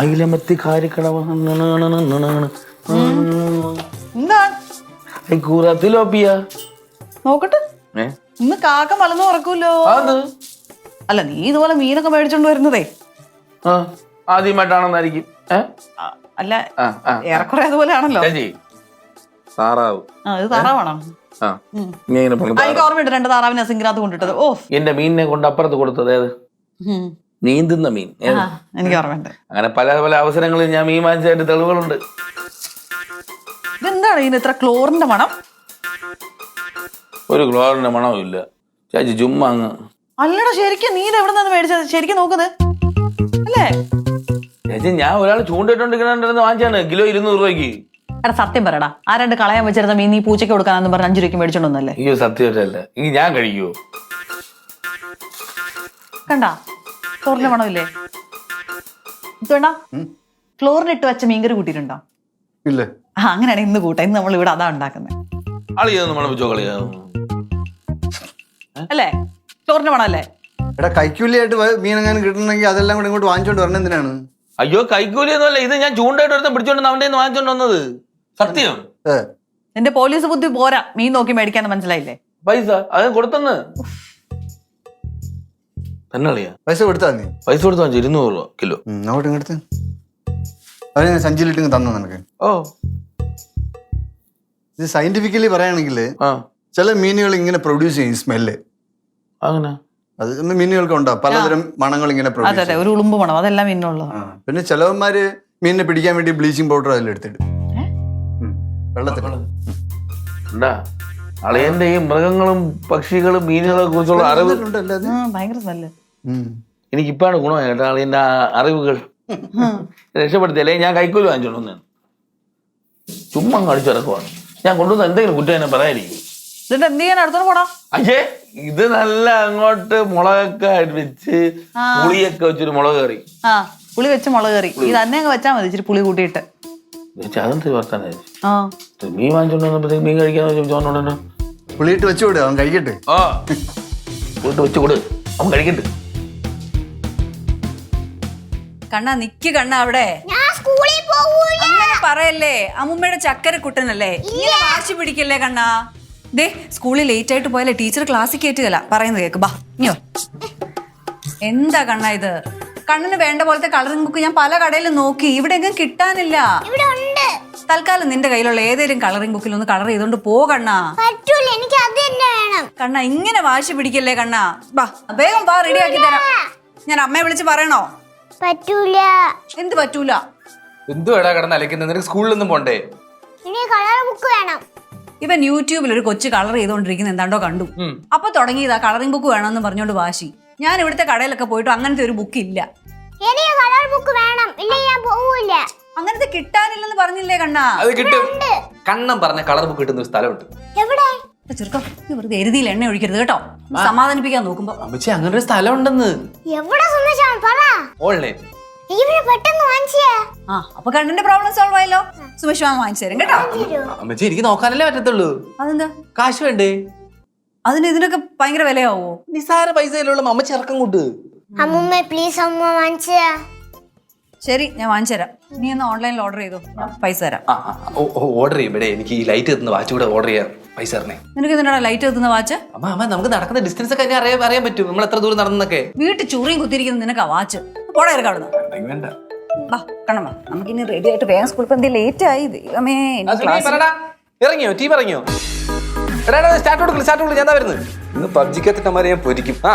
അയിലമത്തി കാരിക്കടവ എന്താണ് കൂറത്തിലോപ്പിയ നോക്കട്ടെ. ഏ? ഇന്ന് കാക്ക മലന്ന് ഉറക്കൂല്ലോ. അത്? അല്ല നീ ഇതുപോലെ മീനൊക്കെ മേടിച്ചോണ്ട് വരുന്നതേ. ആ ആദ്യമായിട്ടാണെന്നായിരിക്കും. ഏ? അല്ല ആ ആ ഏറെക്കുറെ അതുപോലെ ആണല്ലോ ചേച്ചി താറാവ്. ആ ഇത് താറാവാണോ? ആ നീ ഇങ്ങനെ പറഞ്ഞു ആ, എനിക്ക് ഓർമ്മയുണ്ട് രണ്ട് താറാവിനെ സിംഗിനകത്ത് കൊണ്ടിട്ടത്. ഓ എന്റെ മീനിനെ കൊണ്ട് അപ്പുറത്ത് കൊടുത്തത് ഏത്? ഉം. നീന്തുന്ന മീൻ. എനിക്ക് ഓർമ്മയുണ്ട്. അങ്ങനെ പല പല അവസരങ്ങളിൽ ഞാൻ മീൻ വാങ്ങിച്ചതിന്റെ തെളിവുകളുണ്ട്. ഇതെന്താണ് ഇതിന് ഇത്ര ക്ലോറിന്റെ മണം? ഒരു ക്ലോറിന്റെ മണവും ഇല്ല. ചേച്ചി ചുമ്മാ അങ്ങ്. അല്ലടാ ശരിക്കും നീ എവിടെ നിന്ന് മേടിച്ചത്? ശരിക്കും നോക്കുന്നത് അല്ലേ? ചേച്ചി ഞാൻ ഒരാൾ ചൂണ്ടിട്ടുണ്ടെങ്കിൽ വാങ്ങിച്ചാണ് കിലോ ഇരുന്നൂറ് രൂപയ്ക്ക്. എടാ സത്യം പറയടാ. ആ രണ്ട് കളയാൻ വെച്ചിരുന്ന മീൻ നീ പൂച്ചയ്ക്ക് കൊടുക്കാന്ന് പറഞ്ഞ അഞ്ചു രൂപയ്ക്ക് മേടിച്ചോണ്ടല്ലേ അയ്യോ സത്യം സത്യമല്ല ഈ ഞാൻ കഴിക്കുവോ? കണ്ടാ? ക്ലോറിന്റെ മണമില്ലേ? ഇതുവേണ്ട. ക്ലോറിൻ ഇട്ട് വെച്ച മീൻകറി കൂട്ടിയിട്ടുണ്ടോ? ഇല്ല. ആ അങ്ങനെയാണ് ഇന്ന് കൂട്ടാ. ഇന്ന് നമ്മൾ ഇവിടെ അതാ ഉണ്ടാക്കുന്നത് അല്ലേ? ക്ലോറിന്റെ മണമല്ലേ? എടാ കൈക്കൂലിയായിട്ട് മീൻ മീനെങ്ങാനും കിട്ടണമെങ്കിൽ അതെല്ലാം കൂടെ ഇങ്ങോട്ട് വാങ്ങിച്ചോണ്ട് വരണം എന്തിനാണ്? അയ്യോ കൈക്കൂലി ഒന്നുമല്ല ഇത് ഞാൻ ചൂണ്ടായിട്ട് ഒരുത്തം പിടിച്ചോണ്ട് അവന്റെ വാങ്ങിച്ചോണ്ട് വന്നത്. സത്യം? നിന്റെ പോലീസ് ബുദ്ധി പോരാ. മീൻ നോക്കി മേടിക്കാന്ന് മനസ്സിലായില്ലേ? പൈസ? അത് കൊടുത്തെന്ന്? തന്നെ പൈസ കൊടുത്താ നീ പൈസ കൊടുത്ത് വാങ്ങിച്ചു ഇരുന്നൂറ് രൂപ കിലോ. അങ്ങോട്ട് ഇങ്ങോട്ട് അവനെ സഞ്ചിയിലിട്ട് തന്നു നിനക്ക്. ഓ. ഇത് സയന്റിഫിക്കലി പറയുകയാണെങ്കിൽ ആ. ചില മീനുകൾ ഇങ്ങനെ പ്രൊഡ്യൂസ് ചെയ്യും സ്മെല്ല് അങ്ങനെ അത് മീനുകൾക്ക് ഉണ്ടാവും പലതരം മണങ്ങൾ ഇങ്ങനെ അതെ പ്രൊഡ്യൂസ് അതെ ഒരു ഉളുമ്പ് മണം അതെല്ലാം മീനുള്ളത് പിന്നെ ചിലവന്മാര് മീനിനെ പിടിക്കാൻ വേണ്ടി ബ്ലീച്ചിങ് പൗഡർ അതിൽ എടുത്തിട്ട് വെള്ളത്തിൽ ഉണ്ടാ അളിയന്റെ ഈ മൃഗങ്ങളും പക്ഷികളും മീനുകളെ കുറിച്ചുള്ള അറിവ് ഉണ്ട് അല്ലാതെ ഭയങ്കര സ്മെല്ല് ഉം. എനിക്ക് ഇപ്പാണ് ഗുണമായി കേട്ടോ ആ അറിവുകൾ. രക്ഷപ്പെടുത്തിയല്ലേ ഞാൻ കൈക്കൂലി വാങ്ങിച്ചോണ്ട് വന്നേനെ. ചുമ്മാ കടിച്ചിറക്കുവാണ് ഞാൻ കൊണ്ടുവന്ന എന്തെങ്കിലും കുറ്റം എന്നെ പറയാതിരിക്കും എന്നിട്ട് എന്ത് ചെയ്യാൻ അടുത്തോട്ട് പോടാ. അയ്യേ ഇത് നല്ല അങ്ങോട്ട് മുളകൊക്കെ വെച്ച് പുളിയൊക്കെ വെച്ചൊരു മുളക് കറി. ആ പുളി വെച്ച് മുളക് കറി. ഇത് തന്നെ അങ്ങ് വെച്ചാൽ മതി ഇച്ചിരി പുളി കൂട്ടിയിട്ട്. അതെന്ത് മീൻ വാങ്ങിച്ചോണ്ട് വന്നപ്പോഴത്തേക്ക് മീൻ കഴിക്കാന്ന് ചോദിച്ചോണ്ടോ പുളിയിട്ട് വെച്ചു വിടുക അവൻ കഴിക്കട്ടെ. ആ. പുളിയിട്ട് വെച്ച് അവൻ കഴിക്കട്ടെ. കണ്ണ നിക്ക് കണ്ണ അവിടെ. ഞാൻ സ്കൂളിൽ പോകൂല അങ്ങനെ പറയല്ലേ അമ്മുമ്മയുടെ ചക്കര കുട്ടനല്ലേ? ഇങ്ങനെ വാശി പിടിക്കല്ലേ കണ്ണാ? ദേ സ്കൂളിൽ ലേറ്റ് ആയിട്ട് പോയാലേ ടീച്ചർ ക്ലാസ്സിൽ കയറ്റുകയല്ല പറയുന്നത് കേക്ക് ബാ ഇനിയോ എന്താ കണ്ണ ഇത്? കണ്ണിന് വേണ്ട പോലത്തെ കളറിംഗ് ബുക്ക് ഞാൻ പല കടയിലും നോക്കി. ഇവിടെ എങ്ങും കിട്ടാനില്ല. തൽക്കാലം നിന്റെ കയ്യിലുള്ള ഏതെങ്കിലും കളറിംഗ് ബുക്കിൽ ഒന്ന് കളർ ചെയ്തോണ്ട് പോ കണ്ണാ. പറ്റൂല എനിക്ക് അത് തന്നെ വേണം. കണ്ണ ഇങ്ങനെ വാശി പിടിക്കല്ലേ കണ്ണാ? ബാ വേഗം വാ ആക്കി തരാം. ഞാൻ അമ്മയെ വിളിച്ച് പറയണോ? പറ്റൂല. എന്ത് പറ്റൂല? എന്തുവാടാ കിടന്ന് അലക്കുന്നത് നിനക്ക് സ്കൂളിലൊന്നും പോണ്ടേ? ഇനി കളർ ബുക്ക് വേണം. ഇവൻ യൂട്യൂബിൽ ഒരു കൊച്ചു കളർ ചെയ്തുകൊണ്ടിരിക്കുന്ന എന്താണ്ടോ കണ്ടു. അപ്പൊ തുടങ്ങിയതാ കളറിംഗ് ബുക്ക് വേണമെന്ന് പറഞ്ഞോണ്ട് വാശി. ഞാൻ ഇവിടുത്തെ കടയിലൊക്കെ പോയിട്ട് അങ്ങനത്തെ ഒരു ബുക്ക് ഇല്ല. എനിക്ക് കളർ ബുക്ക് വേണം. ഇല്ലെങ്കിൽ ഞാൻ പോവില്ല. അങ്ങനത്തെ കിട്ടാനില്ലെന്ന് പറഞ്ഞില്ലേ കണ്ണാ? അത് കിട്ടും. കണ്ണം പറഞ്ഞ കളർ ബുക്ക് കിട്ടുന്ന ഒരു സ്ഥലമുണ്ട്. ചെറുക്കം നീ വെറുതെ എരുതിയിൽ എണ്ണ ഒഴിക്കരുത് കേട്ടോ. സമാധാനിപ്പിക്കാൻ നോക്കുമ്പോ. അമ്മച്ചി അങ്ങനെ ഒരു സ്ഥലം ഉണ്ടെന്ന് എവിടെ സന്ദേശം പറ. ഓൺലൈൻ ഇവിടെ പെട്ടെന്ന് വാങ്ങിച്ചേ. ആ അപ്പൊ കണ്ണിന്റെ പ്രോബ്ലം സോൾവ് ആയല്ലോ. സുമേഷ് മാമ വാങ്ങിച്ചു തരും കേട്ടോ. അമ്മച്ചി എനിക്ക് നോക്കാനല്ലേ പറ്റത്തുള്ളൂ. അതെന്താ? കാശ് വേണ്ടേ? അതിന് ഇതിനൊക്കെ ഭയങ്കര വിലയാവോ? നിസാര പൈസയിലുള്ള അമ്മ ഇറക്കം കൂട്ട് അമ്മുമ്മ പ്ലീസ് അമ്മ വാങ്ങിച്ചേ. ശരി ഞാൻ വാങ്ങിച്ചു തരാം. നീ ഒന്ന് ഓൺലൈനിൽ ഓർഡർ ചെയ്തു. ഞാൻ പൈസ തരാം. ഓർഡർ ചെയ്യും. ഇവിടെ എനിക്ക് ഈ ലൈറ്റ് എത്തുന്ന വാച്ച് കൂടെ ഓർഡർ ചെയ്യാൻ പൈസ തരണേ നിനക്ക് ഇതിനാ ലൈറ്റ് എത്തുന്ന വാച്ച്? അമ്മ അമ്മ നമുക്ക് നടക്കുന്ന ഡിസ്റ്റൻസ് ഒക്കെ എന്നെ അറിയാൻ അറിയാൻ പറ്റും. നമ്മൾ എത്ര ദൂരം നടന്നൊക്കെ വീട്ടിൽ ചുറിയും നിനക്ക് ആ വാച്ച്. പോടാ ഇറക്കാം അവിടുന്ന്. വേണ്ട. വാ കണ്ണമ്മ നമുക്കിനി റെഡി ആയിട്ട് വേഗം സ്കൂളിൽ ഇപ്പൊ എന്തെങ്കിലും ലേറ്റ് ആയി ദൈവമേ. ഇനി class- ഇറങ്ങിയോ? ടീം ഇറങ്ങിയോ? സ്റ്റാർട്ട് കൊടുക്കില്ല സ്റ്റാർട്ട് കൊടുക്കില്ല ഞാൻ വരുന്നത്. ഇന്ന് പബ്ജിക്കത്തിട്ടമാരെ ഞാൻ പൊരിക്കും. ആ.